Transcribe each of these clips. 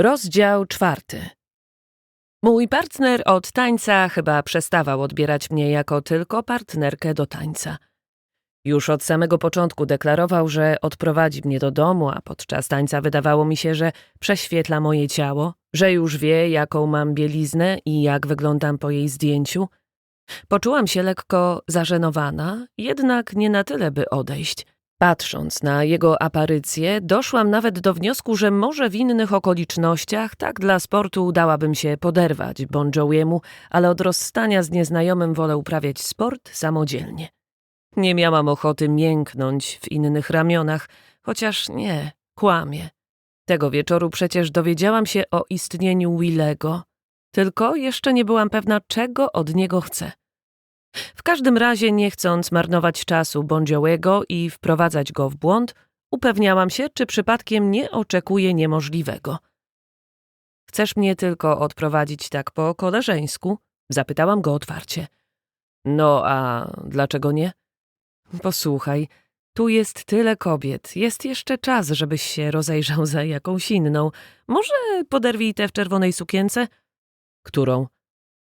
Rozdział czwarty. Mój partner od tańca chyba przestawał odbierać mnie jako tylko partnerkę do tańca. Już od samego początku deklarował, że odprowadzi mnie do domu, a podczas tańca wydawało mi się, że prześwietla moje ciało, że już wie, jaką mam bieliznę i jak wyglądam po jej zdjęciu. Poczułam się lekko zażenowana, jednak nie na tyle, by odejść. Patrząc na jego aparycję, doszłam nawet do wniosku, że może w innych okolicznościach tak dla sportu dałabym się poderwać Bon Joviemu, ale od rozstania z nieznajomym wolę uprawiać sport samodzielnie. Nie miałam ochoty mięknąć w innych ramionach, chociaż nie, kłamie. Tego wieczoru przecież dowiedziałam się o istnieniu Willego, tylko jeszcze nie byłam pewna, czego od niego chcę. W każdym razie, nie chcąc marnować czasu Bądziołego i wprowadzać go w błąd, upewniałam się, czy przypadkiem nie oczekuje niemożliwego. Chcesz mnie tylko odprowadzić tak po koleżeńsku? Zapytałam go otwarcie. No, a dlaczego nie? Posłuchaj, tu jest tyle kobiet. Jest jeszcze czas, żebyś się rozejrzał za jakąś inną. Może poderwij tę w czerwonej sukience? Którą?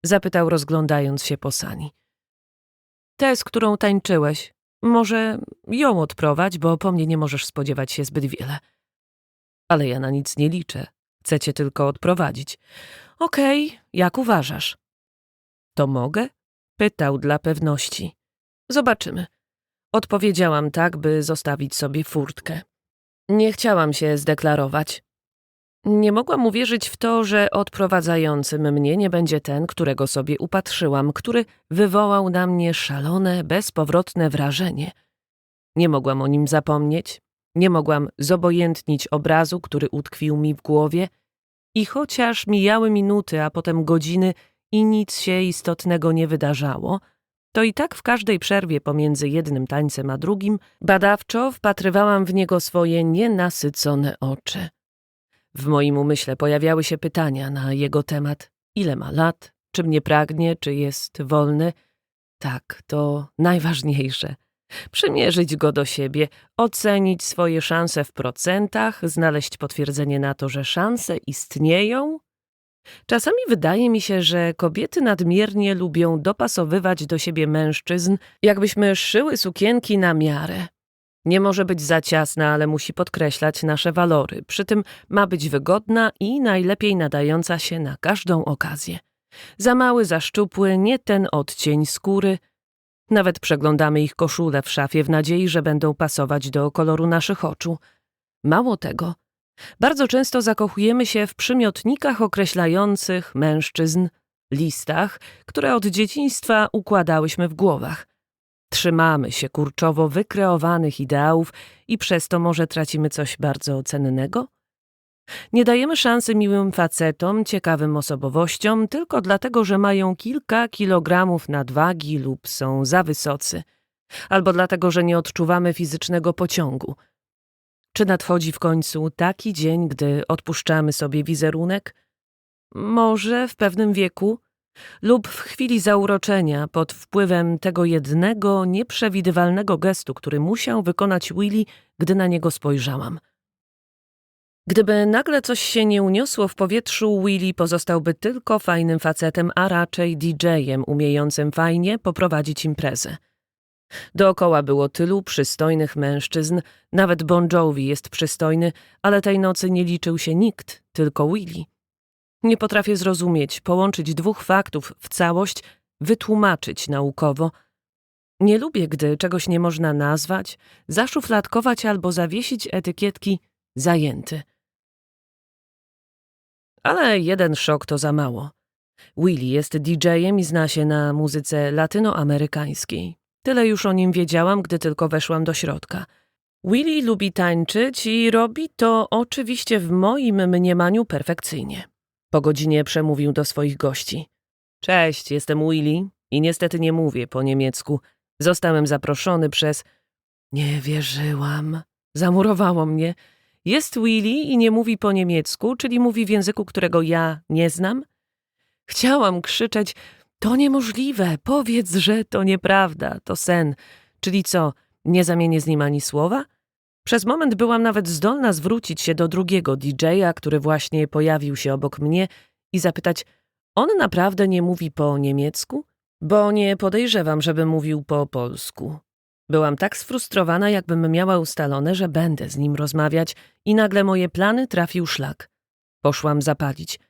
Zapytał, rozglądając się po sani. Tę, z którą tańczyłeś. Może ją odprowadź, bo po mnie nie możesz spodziewać się zbyt wiele. Ale ja na nic nie liczę. Chcę cię tylko odprowadzić. Okej, okay, jak uważasz? To mogę? Pytał dla pewności. Zobaczymy. Odpowiedziałam tak, by zostawić sobie furtkę. Nie chciałam się zdeklarować. Nie mogłam uwierzyć w to, że odprowadzającym mnie nie będzie ten, którego sobie upatrzyłam, który wywołał na mnie szalone, bezpowrotne wrażenie. Nie mogłam o nim zapomnieć, nie mogłam zobojętnić obrazu, który utkwił mi w głowie i chociaż mijały minuty, a potem godziny i nic się istotnego nie wydarzało, to i tak w każdej przerwie pomiędzy jednym tańcem a drugim badawczo wpatrywałam w niego swoje nienasycone oczy. W moim umyśle pojawiały się pytania na jego temat. Ile ma lat? Czy mnie pragnie? Czy jest wolny? Tak, to najważniejsze. Przymierzyć go do siebie, ocenić swoje szanse w procentach, znaleźć potwierdzenie na to, że szanse istnieją. Czasami wydaje mi się, że kobiety nadmiernie lubią dopasowywać do siebie mężczyzn, jakbyśmy szyły sukienki na miarę. Nie może być za ciasna, ale musi podkreślać nasze walory. Przy tym ma być wygodna i najlepiej nadająca się na każdą okazję. Za mały, za szczupły, nie ten odcień skóry. Nawet przeglądamy ich koszule w szafie w nadziei, że będą pasować do koloru naszych oczu. Mało tego, bardzo często zakochujemy się w przymiotnikach określających mężczyzn, listach, które od dzieciństwa układałyśmy w głowach. Trzymamy się kurczowo wykreowanych ideałów i przez to może tracimy coś bardzo cennego? Nie dajemy szansy miłym facetom, ciekawym osobowościom, tylko dlatego, że mają kilka kilogramów nadwagi lub są za wysocy, albo dlatego, że nie odczuwamy fizycznego pociągu. Czy nadchodzi w końcu taki dzień, gdy odpuszczamy sobie wizerunek? Może w pewnym wieku lub w chwili zauroczenia pod wpływem tego jednego, nieprzewidywalnego gestu, który musiał wykonać Willy, gdy na niego spojrzałam. Gdyby nagle coś się nie uniosło w powietrzu, Willy pozostałby tylko fajnym facetem, a raczej DJ-em umiejącym fajnie poprowadzić imprezę. Dookoła było tylu przystojnych mężczyzn, nawet Bon Jovi jest przystojny, ale tej nocy nie liczył się nikt, tylko Willy. Nie potrafię zrozumieć, połączyć dwóch faktów w całość, wytłumaczyć naukowo. Nie lubię, gdy czegoś nie można nazwać, zaszufladkować albo zawiesić etykietki zajęty. Ale jeden szok to za mało. Willy jest DJ-em i zna się na muzyce latynoamerykańskiej. Tyle już o nim wiedziałam, gdy tylko weszłam do środka. Willy lubi tańczyć i robi to oczywiście w moim mniemaniu perfekcyjnie. Po godzinie przemówił do swoich gości. Cześć, jestem Willy i niestety nie mówię po niemiecku. Zostałem zaproszony przez... Nie wierzyłam. Zamurowało mnie. Jest Willy i nie mówi po niemiecku, czyli mówi w języku, którego ja nie znam? Chciałam krzyczeć, to niemożliwe, powiedz, że to nieprawda, to sen. Czyli co, nie zamienię z nim ani słowa? Przez moment byłam nawet zdolna zwrócić się do drugiego DJ-a, który właśnie pojawił się obok mnie i zapytać, on naprawdę nie mówi po niemiecku? Bo nie podejrzewam, żeby mówił po polsku. Byłam tak sfrustrowana, jakbym miała ustalone, że będę z nim rozmawiać i nagle moje plany trafił szlak. Poszłam zapalić.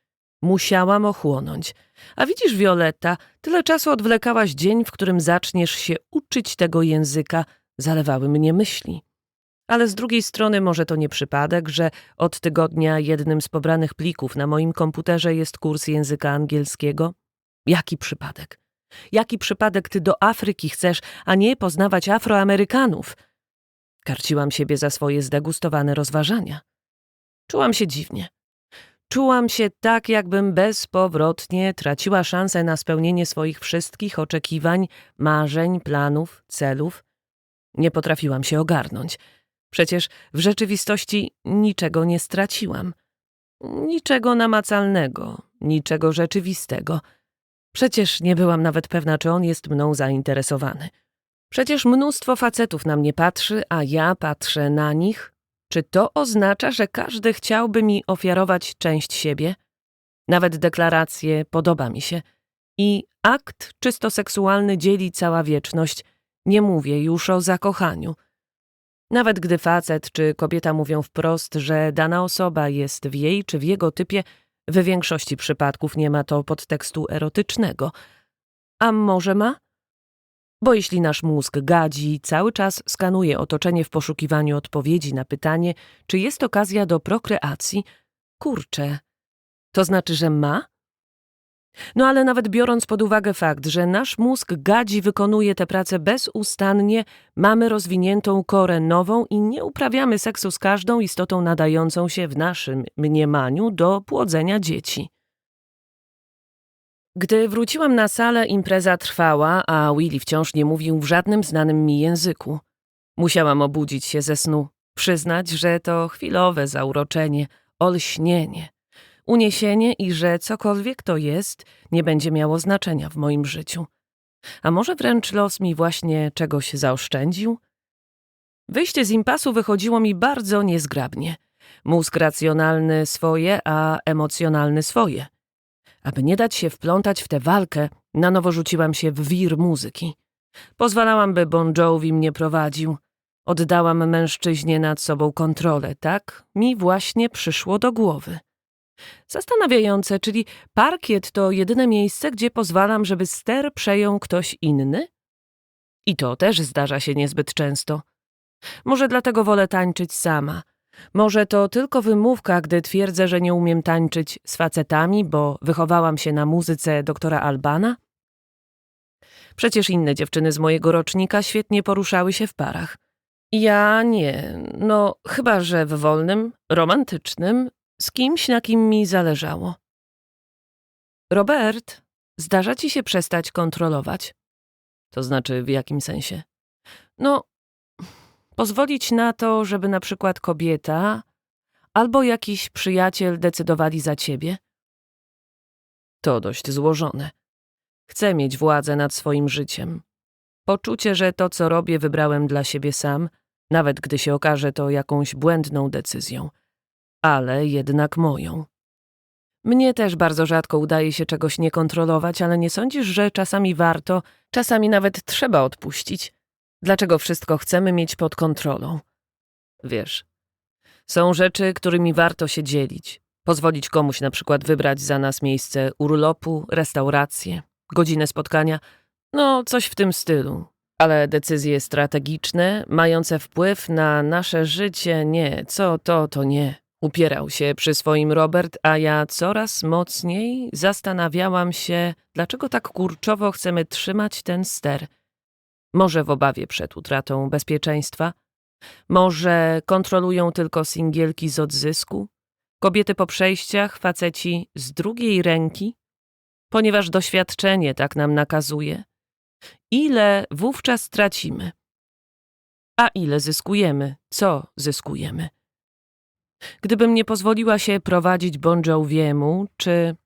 Musiałam ochłonąć. A widzisz, Violetta, tyle czasu odwlekałaś dzień, w którym zaczniesz się uczyć tego języka, zalewały mnie myśli. Ale z drugiej strony może to nie przypadek, że od tygodnia jednym z pobranych plików na moim komputerze jest kurs języka angielskiego? Jaki przypadek? Jaki przypadek ty do Afryki chcesz, a nie poznawać Afroamerykanów? Karciłam siebie za swoje zdegustowane rozważania. Czułam się dziwnie. Czułam się tak, jakbym bezpowrotnie traciła szansę na spełnienie swoich wszystkich oczekiwań, marzeń, planów, celów. Nie potrafiłam się ogarnąć. Przecież w rzeczywistości niczego nie straciłam. Niczego namacalnego, niczego rzeczywistego. Przecież nie byłam nawet pewna, czy on jest mną zainteresowany. Przecież mnóstwo facetów na mnie patrzy, a ja patrzę na nich. Czy to oznacza, że każdy chciałby mi ofiarować część siebie? Nawet deklaracje podoba mi się. I akt czysto seksualny dzieli cała wieczność. Nie mówię już o zakochaniu. Nawet gdy facet czy kobieta mówią wprost, że dana osoba jest w jej czy w jego typie, w większości przypadków nie ma to podtekstu erotycznego. A może ma? Bo jeśli nasz mózg gadzi, cały czas skanuje otoczenie w poszukiwaniu odpowiedzi na pytanie, czy jest okazja do prokreacji, kurczę, to znaczy, że ma? No ale nawet biorąc pod uwagę fakt, że nasz mózg gadzi wykonuje tę pracę bezustannie, mamy rozwiniętą korę nową i nie uprawiamy seksu z każdą istotą nadającą się w naszym mniemaniu do płodzenia dzieci. Gdy wróciłam na salę, impreza trwała, a Willy wciąż nie mówił w żadnym znanym mi języku. Musiałam obudzić się ze snu, przyznać, że to chwilowe zauroczenie, olśnienie uniesienie i że cokolwiek to jest, nie będzie miało znaczenia w moim życiu. A może wręcz los mi właśnie czegoś zaoszczędził? Wyjście z impasu wychodziło mi bardzo niezgrabnie. Mózg racjonalny swoje, a emocjonalny swoje. Aby nie dać się wplątać w tę walkę, na nowo rzuciłam się w wir muzyki. Pozwalałam, by Bon Jovi mnie prowadził. Oddałam mężczyźnie nad sobą kontrolę, tak mi właśnie przyszło do głowy. Zastanawiające, czyli parkiet to jedyne miejsce, gdzie pozwalam, żeby ster przejął ktoś inny? I to też zdarza się niezbyt często. Może dlatego wolę tańczyć sama. Może to tylko wymówka, gdy twierdzę, że nie umiem tańczyć z facetami, bo wychowałam się na muzyce doktora Albana? Przecież inne dziewczyny z mojego rocznika świetnie poruszały się w parach. Ja nie, no chyba że w wolnym, romantycznym, z kimś, na kim mi zależało. Robert, zdarza ci się przestać kontrolować? To znaczy, w jakim sensie? No, pozwolić na to, żeby na przykład kobieta albo jakiś przyjaciel decydowali za ciebie? To dość złożone. Chcę mieć władzę nad swoim życiem. Poczucie, że to, co robię, wybrałem dla siebie sam, nawet gdy się okaże to jakąś błędną decyzją – ale jednak moją. Mnie też bardzo rzadko udaje się czegoś nie kontrolować, ale nie sądzisz, że czasami warto, czasami nawet trzeba odpuścić? Dlaczego wszystko chcemy mieć pod kontrolą? Wiesz, są rzeczy, którymi warto się dzielić. Pozwolić komuś na przykład wybrać za nas miejsce urlopu, restaurację, godzinę spotkania, no coś w tym stylu. Ale decyzje strategiczne, mające wpływ na nasze życie, nie, co to, to nie. Upierał się przy swoim Robert, a ja coraz mocniej zastanawiałam się, dlaczego tak kurczowo chcemy trzymać ten ster. Może w obawie przed utratą bezpieczeństwa? Może kontrolują tylko singielki z odzysku? Kobiety po przejściach, faceci z drugiej ręki? Ponieważ doświadczenie tak nam nakazuje. Ile wówczas tracimy? A ile zyskujemy? Co zyskujemy? Gdybym nie pozwoliła się prowadzić Bon Joviemu, czy...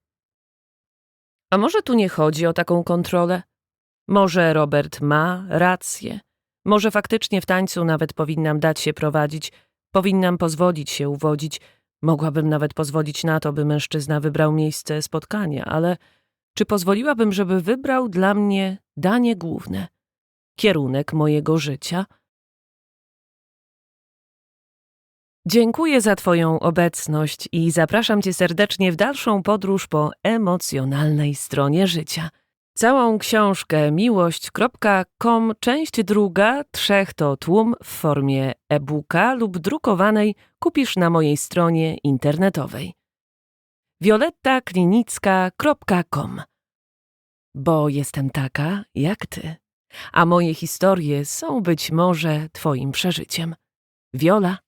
A może tu nie chodzi o taką kontrolę? Może Robert ma rację? Może faktycznie w tańcu nawet powinnam dać się prowadzić, powinnam pozwolić się uwodzić, mogłabym nawet pozwolić na to, by mężczyzna wybrał miejsce spotkania, ale czy pozwoliłabym, żeby wybrał dla mnie danie główne, kierunek mojego życia? Dziękuję za Twoją obecność i zapraszam Cię serdecznie w dalszą podróż po emocjonalnej stronie życia. Całą książkę miłość.com, część druga, trzech to tłum w formie e-booka lub drukowanej kupisz na mojej stronie internetowej. violettaklinicka.com Bo jestem taka jak Ty, a moje historie są być może Twoim przeżyciem. Viola